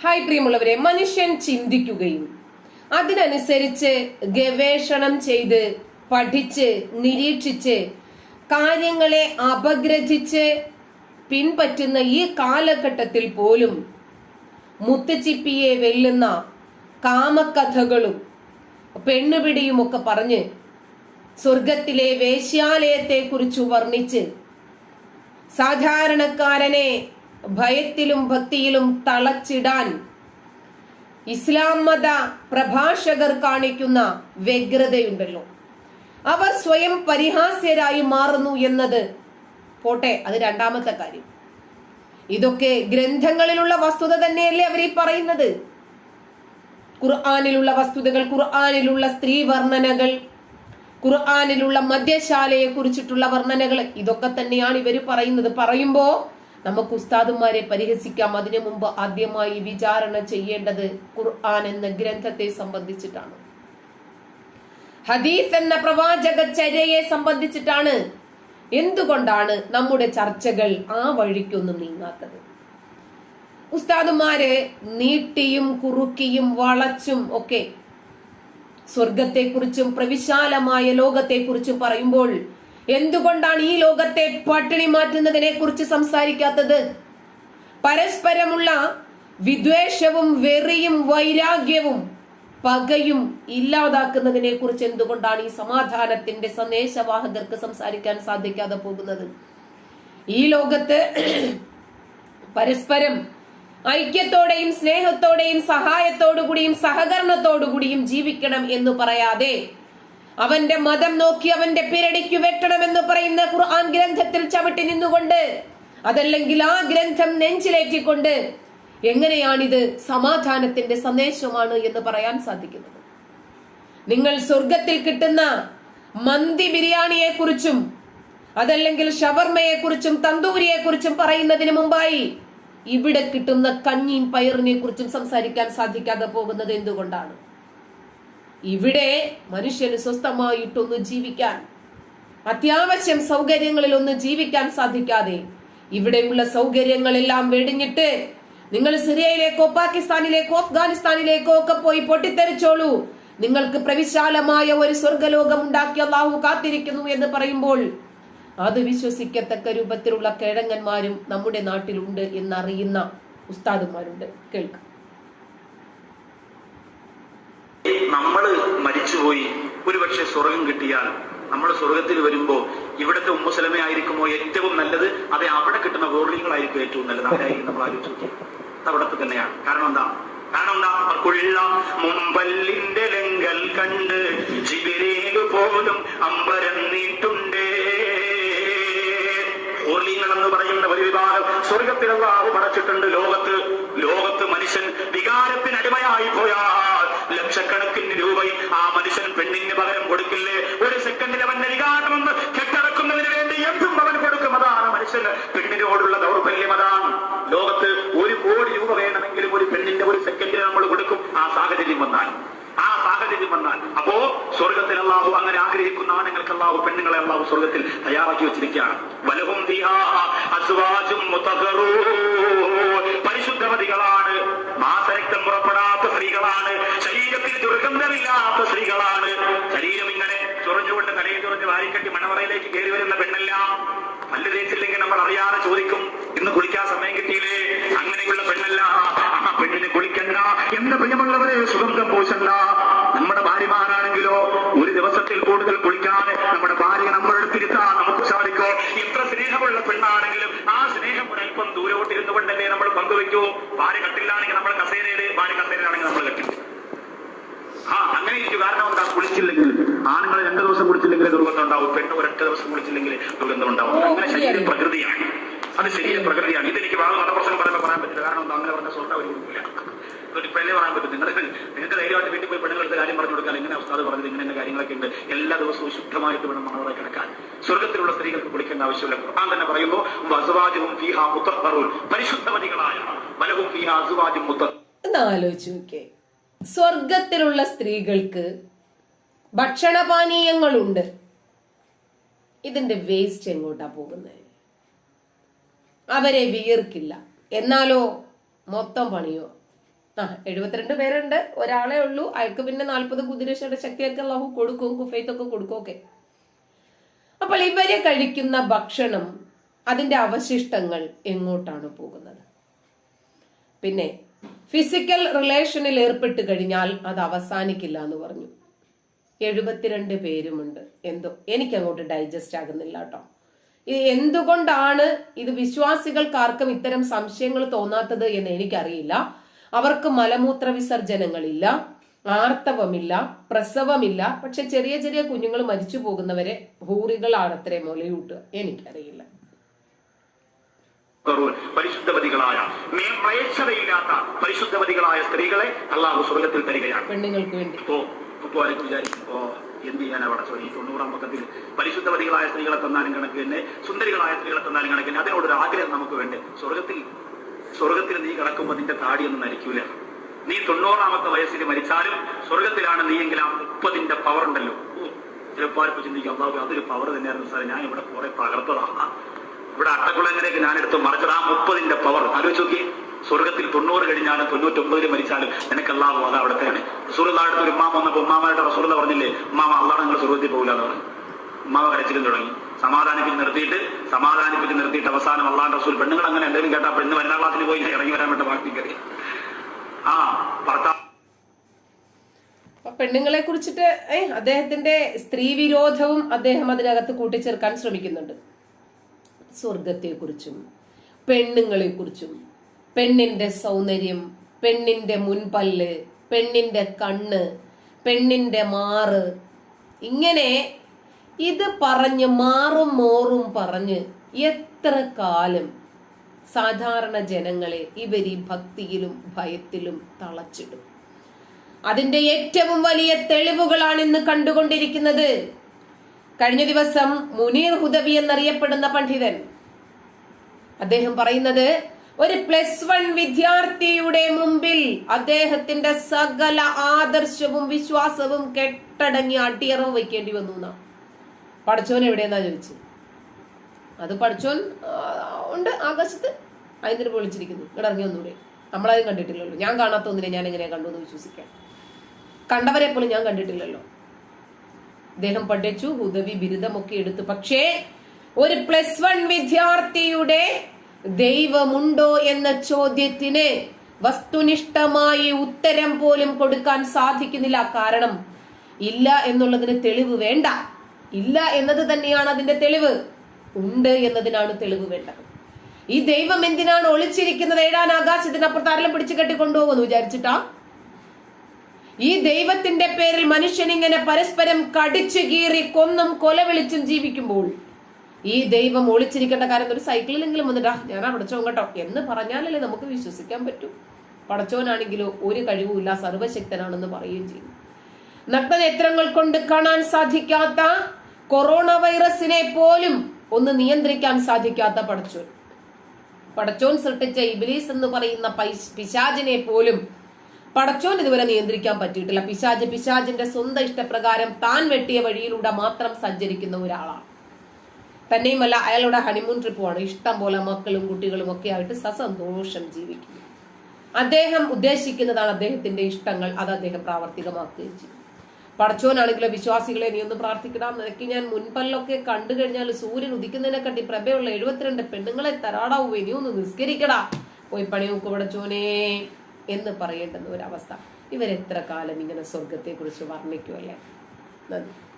Hi പ്രിയമുള്ളവരെ മനുഷ്യൻ ചിന്തിക്കുകയും അതിനനുസരിച്ച് ഗവേഷണം ചെയ്ത് പഠിച്ച് നിരീക്ഷിച്ച് കാര്യങ്ങളെ അപഗ്രഥിച്ച് പിൻപറ്റുന്ന ഈ കാലഘട്ടത്തിൽ പോലും മുത്തച്ചിപ്പിയെ വെല്ലുന്ന കാമകഥകളും പെണ്ണുപിടിയുമൊക്കെ പറഞ്ഞ് സ്വർഗത്തിലെ വേശ്യാലയത്തെക്കുറിച്ച് വർണിച്ച് സാധാരണക്കാരനെ ഭയത്തിലും ഭക്തിയിലും തളച്ചിടാൻ ഇസ്ലാം മത പ്രഭാഷകർ കാണിക്കുന്ന വ്യഗ്രതയുണ്ടല്ലോ. അവർ സ്വയം പരിഹാസ്യരായി മാറുന്നു എന്നത് പോട്ടെ അത് രണ്ടാമത്തെ കാര്യം. ഇതൊക്കെ ഗ്രന്ഥങ്ങളിലുള്ള വസ്തുത തന്നെയല്ലേ അവർ ഈ പറയുന്നത്? ഖുർആാനിലുള്ള വസ്തുതകൾ ഖുർആാനിലുള്ള സ്ത്രീ വർണനകൾ ഖുർആാനിലുള്ള മദ്യശാലയെ കുറിച്ചിട്ടുള്ള വർണനകൾ ഇതൊക്കെ തന്നെയാണ് ഇവർ പറയുന്നത്. പറയുമ്പോ നമുക്ക് ഉസ്താദുമാരെ പരിഹസിക്കാം. അതിനു മുമ്പ് ആദ്യമായി വിചാരണ ചെയ്യേണ്ടത് ഖുർആൻ എന്ന ഗ്രന്ഥത്തെ സംബന്ധിച്ചിട്ടാണ്. ഹദീസ് എന്ന പ്രവാചക ചര്യയെ സംബന്ധിച്ചിട്ടാണ്. എന്തുകൊണ്ടാണ് നമ്മുടെ ചർച്ചകൾ ആ വഴിക്കൊന്നും നീങ്ങാത്തത്? ഉസ്താദുമാരെ നീട്ടിയും കുറുക്കിയും വളച്ചും ഒക്കെ സ്വർഗത്തെക്കുറിച്ചും പ്രവിശാലമായ ലോകത്തെക്കുറിച്ചും പറയുമ്പോൾ എന്തുകൊണ്ടാണ് ഈ ലോകത്തെ പട്ടിണി മാറ്റുന്നതിനെ കുറിച്ച് സംസാരിക്കാത്തത്? പരസ്പരമുള്ള വിദ്വേഷവും വെറിയും വൈരാഗ്യവും പകയും ഇല്ലാതാക്കുന്നതിനെ കുറിച്ച് എന്തുകൊണ്ടാണ് ഈ സമാധാനത്തിന്റെ സന്ദേശവാഹകർക്ക് സംസാരിക്കാൻ സാധിക്കാതെ പോകുന്നത്? ഈ ലോകത്ത് പരസ്പരം ഐക്യത്തോടെയും സ്നേഹത്തോടെയും സഹായത്തോടുകൂടിയും സഹകരണത്തോടുകൂടിയും ജീവിക്കണം എന്ന് പറയാതെ അവന്റെ മതം നോക്കി അവന്റെ പിരടിക്കു വെട്ടണമെന്ന് പറയുന്ന ഖുർആൻ ഗ്രന്ഥത്തിൽ ചവിട്ടി നിന്നുകൊണ്ട് അതല്ലെങ്കിൽ ആ ഗ്രന്ഥം നെഞ്ചിലേറ്റിക്കൊണ്ട് എങ്ങനെയാണിത് സമാധാനത്തിന്റെ സന്ദേശമാണ് എന്ന് പറയാൻ സാധിക്കുന്നത്. നിങ്ങൾ സ്വർഗത്തിൽ കിട്ടുന്ന മന്തി ബിരിയാണിയെ കുറിച്ചും അതല്ലെങ്കിൽ ഷവർമയെ കുറിച്ചും തന്തൂരിയെ കുറിച്ചും പറയുന്നതിന് മുമ്പായി ഇവിടെ കിട്ടുന്ന കഞ്ഞിയും പയറിനെ കുറിച്ചും സംസാരിക്കാൻ സാധിക്കാതെ പോകുന്നത് എന്തുകൊണ്ടാണ്? ഇവിടെ മനുഷ്യന് സ്വസ്ഥമായിട്ടൊന്ന് ജീവിക്കാൻ അത്യാവശ്യം സൗകര്യങ്ങളിൽ ഒന്ന് ജീവിക്കാൻ സാധിക്കാതെ ഇവിടെയുള്ള സൗകര്യങ്ങളെല്ലാം വെടിഞ്ഞിട്ട് നിങ്ങൾ സിറിയയിലേക്കോ പാകിസ്ഥാനിലേക്കോ അഫ്ഗാനിസ്ഥാനിലേക്കോ ഒക്കെ പോയി പൊട്ടിത്തെറിച്ചോളൂ. നിങ്ങൾക്ക് പ്രവിശാലമായ ഒരു സ്വർഗലോകം ഉണ്ടാക്കിയ അള്ളാഹു കാത്തിരിക്കുന്നു എന്ന് പറയുമ്പോൾ അത് വിശ്വസിക്കത്തക്ക രൂപത്തിലുള്ള കിഴങ്ങന്മാരും നമ്മുടെ നാട്ടിലുണ്ട് എന്നറിയുന്ന ഉസ്താദുമാരുണ്ട്. കേൾക്കാം. നമ്മൾ മരിച്ചുപോയി ഒരുപക്ഷെ സ്വർഗം കിട്ടിയാൽ നമ്മൾ സ്വർഗത്തിൽ വരുമ്പോ ഇവിടുത്തെ ഉമ്മസലമ ആയിരിക്കുമോ ഏറ്റവും നല്ലത്? അതെ അവിടെ കിട്ടുന്ന വേർലിങ്ങളായിരിക്കും ഏറ്റവും നല്ലത്. അവരായിരിക്കും നമ്മൾ ആലോചിച്ചു അവിടത്തെ തന്നെയാണ്. കാരണം എന്താ? കാരണം എന്താ? അവർക്കുള്ള മുമ്പല്ലിന്റെ ലങ്കൽ കണ്ട് ജിബിരേൽ പോലും അമ്പരം നീട്ടുണ്ടേ. ഓർലിങ്ങൾ എന്ന് പറയുന്ന ഒരു വിഭാഗം സ്വർഗത്തിൽ അള്ളാഹു പടച്ചിട്ടുണ്ട് ലോകത്ത്. ലോകത്ത് മനുഷ്യൻ വികാരത്തിന് അടിമയായി പോയാൽ ലക്ഷക്കണക്കിന് രൂപ ആ മനുഷ്യൻ പെണ്ണിന് പകരം കൊടുക്കില്ലേ? ഒരു സെക്കൻഡിൽ അവന്റെ വികാരമെന്ന് കെട്ടടക്കുന്നതിന് വേണ്ടി എന്തും അവൻ കൊടുക്കും. അതാണ് മനുഷ്യന് പെണ്ണിനോടുള്ള ദൗർബല്യം. അതാണ് ലോകത്ത് ഒരു കോടി രൂപ വേണമെങ്കിലും ഒരു പെണ്ണിന്റെ ഒരു സെക്കൻഡിൽ നമ്മൾ കൊടുക്കും. ആ സാഹചര്യം വന്നാൽ ആ സാഹചര്യം വന്നാൽ. അപ്പോ സ്വർഗത്തിൽ അള്ളാഹു അങ്ങനെ ആഗ്രഹിക്കുന്ന ആണുങ്ങൾക്ക് അള്ളാഹു പെണ്ണുങ്ങളെ അള്ളാഹു സ്വർഗത്തിൽ തയ്യാറാക്കി വെച്ചിരിക്കുകയാണ്. വലഹും മുതഹറൂൻ. മാസരക്തം പുറപ്പെടാത്ത സ്ത്രീകളാണ്. ശരീരത്തിൽ ദുർഗന്ധമില്ലാത്ത സ്ത്രീകളാണ്. ശരീരം ഇങ്ങനെ ചൊറിഞ്ഞുകൊണ്ട് തലയിൽ ചൊറിഞ്ഞ് വാരിക്കെട്ടി മണവറയിലേക്ക് കയറി വരുന്ന പെണ്ണെല്ലാം പല്ല് തേച്ചില്ലെങ്കിൽ നമ്മൾ അറിയാതെ ചോദിക്കും ഇന്ന് കുളിക്കാൻ സമയം കിട്ടിയില്ലേ? അങ്ങനെയുള്ള പെണ്ണല്ല ആ പെണ്ണിന് കുളിക്കണ്ട. എന്റെ പ്രിയമുള്ളവരെ സുഗന്ധം പൂശണ്ട. ഒരൽപ്പം ദൂരോട്ട് ഇരുന്നു കൊണ്ടല്ലേ നമ്മൾ പങ്കുവെക്കൂ ഭാര്യ കട്ടിലാണെങ്കിൽ നമ്മൾ കസേരയിൽ ഭാര്യ കസേരയിലാണെങ്കിൽ നമ്മൾ കട്ടിൽ ആ അങ്ങനെ ഇരിക്കും. കാരണം എന്താ? കുളിച്ചില്ലെങ്കിൽ ആണുങ്ങൾ രണ്ടു ദിവസം കുളിച്ചില്ലെങ്കിൽ ദുർഗന്ധം ഉണ്ടാവും. പെണ്ണ് ഒരൊറ്റ ദിവസം കുളിച്ചില്ലെങ്കിൽ ദുർഗന്ധം ഉണ്ടാവും. അങ്ങനെ ശരീര പ്രകൃതിയാണ്. അത് ശരീര പ്രകൃതിയാണ്. ഇതെനിക്ക് വളരെ പ്രശ്നം പറയുമ്പോൾ പറയാൻ പറ്റില്ല. കാരണം എന്താ? അങ്ങനെ പറഞ്ഞ സ്വർണ ഒരു ഇപ്പോഴേ പറയാൻ പറ്റും. നിങ്ങൾ നിങ്ങൾക്ക് ധൈര്യമായിട്ട് വീട്ടിൽ പോയി പെണ്ണുങ്ങൾക്ക് കാര്യം പറഞ്ഞു കൊടുക്കാൻ ഇങ്ങനെ ഉസ്താദ് പറഞ്ഞത് ഇങ്ങനെ കാര്യങ്ങളൊക്കെ ഉണ്ട്. എല്ലാ ദിവസവും ശുദ്ധമായിട്ട് വേണം മണവറെ കിടക്കാൻ. സ്വർഗത്തിലുള്ള സ്ത്രീകൾക്ക് കുളിക്കേണ്ട ആവശ്യമില്ല. ഖുർആൻ തന്നെ പറയുമ്പോൾ വസുവാജും ഫീഹാ മുത്തഹറൂൻ പരിശുദ്ധമതികളായ ഫീഹാ അസുവാജും മുത്ത എന്ന് ആലോചിച്ചു നോക്കേ സ്വർഗത്തിലുള്ള സ്ത്രീകൾക്ക് ഭക്ഷണപാനീയങ്ങളുണ്ട്. ഇതിന്റെ വേസ്റ്റ് എങ്ങോട്ടാ പോകുന്നത്? അവരെ വിയർക്കില്ല. എന്നാലോ മൊത്തം പണിയോ? എഴുപത്തിരണ്ട് പേരുണ്ട്. ഒരാളെ ഉള്ളൂ. അയാൾക്ക് പിന്നെ നാൽപ്പത് കുതിരശയുടെ ശക്തിയൊക്കെ അള്ളാഹു കൊടുക്കും കുഫൈത്തൊക്കെ കൊടുക്കും ഒക്കെ. അപ്പോൾ ഇവരെ കഴിക്കുന്ന ഭക്ഷണം അതിന്റെ അവശിഷ്ടങ്ങൾ എങ്ങോട്ടാണ് പോകുന്നത്? പിന്നെ ഫിസിക്കൽ റിലേഷനിൽ ഏർപ്പെട്ട് കഴിഞ്ഞാൽ അത് അവസാനിക്കില്ല എന്ന് പറഞ്ഞു. എഴുപത്തിരണ്ട് പേരുമുണ്ട്. എന്തോ എനിക്ക് അങ്ങോട്ട് ഡൈജസ്റ്റ് ആകുന്നില്ല കേട്ടോ. ഇത് എന്തുകൊണ്ടാണ് ഇത് വിശ്വാസികൾക്കാർക്കും ഇത്തരം സംശയങ്ങൾ തോന്നാത്തത് എന്ന് എനിക്കറിയില്ല. അവർക്ക് മലമൂത്ര വിസർജനങ്ങളില്ല ആർത്തവമില്ല പ്രസവമില്ല. പക്ഷെ ചെറിയ ചെറിയ കുഞ്ഞുങ്ങൾ മരിച്ചു പോകുന്നവരെ ഹൂറികളാണത്രേ മുലയൂട്ടുക. എനിക്കറിയില്ല. പരിശുദ്ധവതികളായ മ്ലേച്ഛതയില്ലാത്ത പരിശുദ്ധവതികളായ സ്ത്രീകളെ അള്ളാഹു സ്വർഗത്തിൽ തരികയാണ്. പെണ്ണുങ്ങൾക്ക് വേണ്ടി. ഇപ്പോ ഇപ്പോ ആരൊക്കെ വിചാരിക്കും എന്ത് ചെയ്യാൻ അവിടെ ഈ തൊണ്ണൂറാം പക്കത്തിൽ പരിശുദ്ധവതികളായ സ്ത്രീകളെ തന്നാലും കണക്ക് തന്നെ സുന്ദരികളായ സ്ത്രീകളെ തന്നാലും കണക്ക് തന്നെ. അതിനോടൊരു ആഗ്രഹം നമുക്ക് വേണ്ടേ? സ്വർഗത്തിൽ സ്വർഗത്തിൽ നീ കിടക്കുമ്പോൾ നിന്റെ താടിയൊന്നും നരിക്കൂല. നീ തൊണ്ണൂറാമത്തെ വയസ്സിൽ മരിച്ചാലും സ്വർഗത്തിലാണ് നീയെങ്കിൽ ആ മുപ്പതിന്റെ പവർ ഉണ്ടല്ലോ. ചിലപ്പോൾ ആർക്കും ചിന്തിക്കും. അള്ളാഹു അതൊരു പവർ തന്നെയായിരുന്നു സാറേ. ഞാൻ ഇവിടെ കുറെ തകർത്തതാണ് ഇവിടെ അട്ടക്കുളങ്ങനെയൊക്കെ ഞാനെടുത്ത് മറിച്ചത് ആ മുപ്പതിന്റെ പവർ ആലോചിച്ച് നോക്കി സ്വർഗത്തിൽ തൊണ്ണൂറ് കഴിഞ്ഞാലും തൊണ്ണൂറ്റൊമ്പതിൽ മരിച്ചാലും നിനക്ക് അള്ളാഹു അത് അവിടത്തെയാണ് സുഹൃത്തായിട്ട് ഒരു ഉമ്മാമ വന്നപ്പോൾ ഉമ്മാമായിട്ട് റസൂറുള്ള പറഞ്ഞില്ലേ ഉമ്മാമ അള്ളാഹ് നിങ്ങൾ സ്വർഗത്തിൽ പോകില്ല എന്ന് പറഞ്ഞു. ഉമ്മാമ കരച്ചിലും തുടങ്ങി. സമാധാനിപ്പിച്ച് നിർത്തിയിട്ട് സമാധാനിപ്പിച്ച് നിർത്തിയിട്ട് അവസാനം അള്ളാഹ് റസൂൽ പെണ്ണുങ്ങൾ അങ്ങനെ എന്തെങ്കിലും കേട്ടാ പെണ്ണ് വരുന്ന ക്ലാസ്സിൽ പോയി ഇറങ്ങി വരാൻ വേണ്ട കറി ആ ഭർത്താവ് പെണ്ണുങ്ങളെ കുറിച്ചിട്ട് അദ്ദേഹത്തിന്റെ സ്ത്രീ വിരോധവും അദ്ദേഹം അതിനകത്ത് കൂട്ടിച്ചേർക്കാൻ ശ്രമിക്കുന്നുണ്ട്. സ്വർഗത്തെക്കുറിച്ചും പെണ്ണുങ്ങളെക്കുറിച്ചും പെണ്ണിന്റെ സൗന്ദര്യം പെണ്ണിന്റെ മുൻപല്ല് പെണ്ണിന്റെ കണ്ണ് പെണ്ണിന്റെ മാറ് ഇങ്ങനെ ഇത് പറഞ്ഞ് മാറും മോറും പറഞ്ഞ് എത്ര കാലം സാധാരണ ജനങ്ങളെ ഇവർ ഈ ഭക്തിയിലും ഭയത്തിലും തളച്ചിടും. അതിന്റെ ഏറ്റവും വലിയ തെളിവുകളാണ് ഇന്ന് കണ്ടുകൊണ്ടിരിക്കുന്നത്. കഴിഞ്ഞ ദിവസം മുനീർ ഹുദവി എന്നറിയപ്പെടുന്ന പണ്ഡിതൻ അദ്ദേഹം പറയുന്നത് ഒരു പ്ലസ് വൺ വിദ്യാർത്ഥിയുടെ മുമ്പിൽ അദ്ദേഹത്തിന്റെ സകല ആദർശവും വിശ്വാസവും കെട്ടടങ്ങി അടിയറവ് വയ്ക്കേണ്ടി വന്നു എന്നാ. പഠിച്ചോൻ എവിടെയെന്നാ ചോദിച്ചു അത് പഠിച്ചോൻ ആ, ഉണ്ട് ആകാശത്ത്. അതിന് പൊളിച്ചിരിക്കുന്നു ഇവിടെ ഒന്നുകൂടെ നമ്മളതും കണ്ടിട്ടില്ലല്ലോ. ഞാൻ കാണാത്ത ഒന്നിനെ ഞാൻ എങ്ങനെയാ കണ്ടു എന്ന് വിശ്വസിക്കാം കണ്ടവരെ പോലും ഞാൻ കണ്ടിട്ടില്ലല്ലോ. അദ്ദേഹം പഠിച്ചു ഉദവി ബിരുദമൊക്കെ എടുത്തു. പക്ഷേ ഒരു പ്ലസ് വൺ വിദ്യാർത്ഥിയുടെ ദൈവമുണ്ടോ എന്ന ചോദ്യത്തിന് വസ്തുനിഷ്ഠമായി ഉത്തരം പോലും കൊടുക്കാൻ സാധിക്കുന്നില്ല. കാരണം ഇല്ല എന്നുള്ളതിന് തെളിവ് വേണ്ട. ഇല്ല എന്നത് തന്നെയാണ് അതിന്റെ തെളിവ്. ഉണ്ട് എന്നതിനാണ് തെളിവ് വേണ്ടത്. ഈ ദൈവം എന്തിനാണ് ഒളിച്ചിരിക്കുന്നത്? ഏഴാൻ ആകാശത്തിനപ്പുറത്ത് അരലം പിടിച്ചു കെട്ടിക്കൊണ്ടുപോകുമെന്ന് വിചാരിച്ചിട്ടാ? ഈ ദൈവത്തിന്റെ പേരിൽ മനുഷ്യൻ ഇങ്ങനെ പരസ്പരം കടിച്ചു കീറി കൊന്നും കൊലവിളിച്ചും ജീവിക്കുമ്പോൾ ഈ ദൈവം ഒളിച്ചിരിക്കേണ്ട കാര്യം ഒരു സൈക്കിളിലെങ്കിലും വന്നിട്ടാ ഞാൻ അടച്ചോ കേട്ടോ എന്ന് പറഞ്ഞാലല്ലേ നമുക്ക് വിശ്വസിക്കാൻ പറ്റൂ. പടച്ചോനാണെങ്കിലോ ഒരു കഴിവുമില്ല സർവശക്തനാണെന്ന് പറയുകയും ചെയ്യും. നഗ്നനേത്രങ്ങൾ കൊണ്ട് കാണാൻ സാധിക്കാത്ത കൊറോണ വൈറസിനെ പോലും ഒന്ന് നിയന്ത്രിക്കാൻ സാധിക്കാത്ത പടച്ചോൻ. പടച്ചോൻ സൃഷ്ടിച്ച ഇബിലീസ് എന്ന് പറയുന്ന പിശാജിനെ പോലും പടച്ചോൻ ഇതുവരെ നിയന്ത്രിക്കാൻ പറ്റിയിട്ടില്ല. പിശാജ് പിശാജിന്റെ സ്വന്തം ഇഷ്ടപ്രകാരം താൻ വെട്ടിയ വഴിയിലൂടെ മാത്രം സഞ്ചരിക്കുന്ന ഒരാളാണ്. തന്നെയുമല്ല അയാളുടെ ഹണിമൂൺ ട്രിപ്പുമാണ്. ഇഷ്ടം പോലെ മക്കളും കുട്ടികളും ഒക്കെ ആയിട്ട് സസന്തോഷം ജീവിക്കുന്നു. അദ്ദേഹം ഉദ്ദേശിക്കുന്നതാണ് അദ്ദേഹത്തിന്റെ ഇഷ്ടങ്ങൾ അത് അദ്ദേഹം പ്രാവർത്തികമാക്കുകയും ചെയ്യും പടച്ചോനാണെങ്കിലോ വിശ്വാസികളെ നീ ഒന്ന് പ്രാർത്ഥിക്കണം. നിനക്ക് ഞാൻ മുൻപല്ലൊക്കെ കണ്ടു കഴിഞ്ഞാൽ സൂര്യൻ ഉദിക്കുന്നതിനെ കണ്ടി പ്രഭയുള്ള എഴുപത്തിരണ്ട് പെണ്ണുങ്ങളെ തരാടാവൂ. നീ ഒന്ന് നിസ്കരിക്കടാ. പോയി പണി നോക്ക് പടച്ചോനെ എന്ന് പറയേണ്ടുന്ന ഒരവസ്ഥ. ഇവരെത്ര കാലം ഇങ്ങനെ സ്വർഗത്തെ കുറിച്ച് വർണിക്കുമല്ലേ നന്ദി.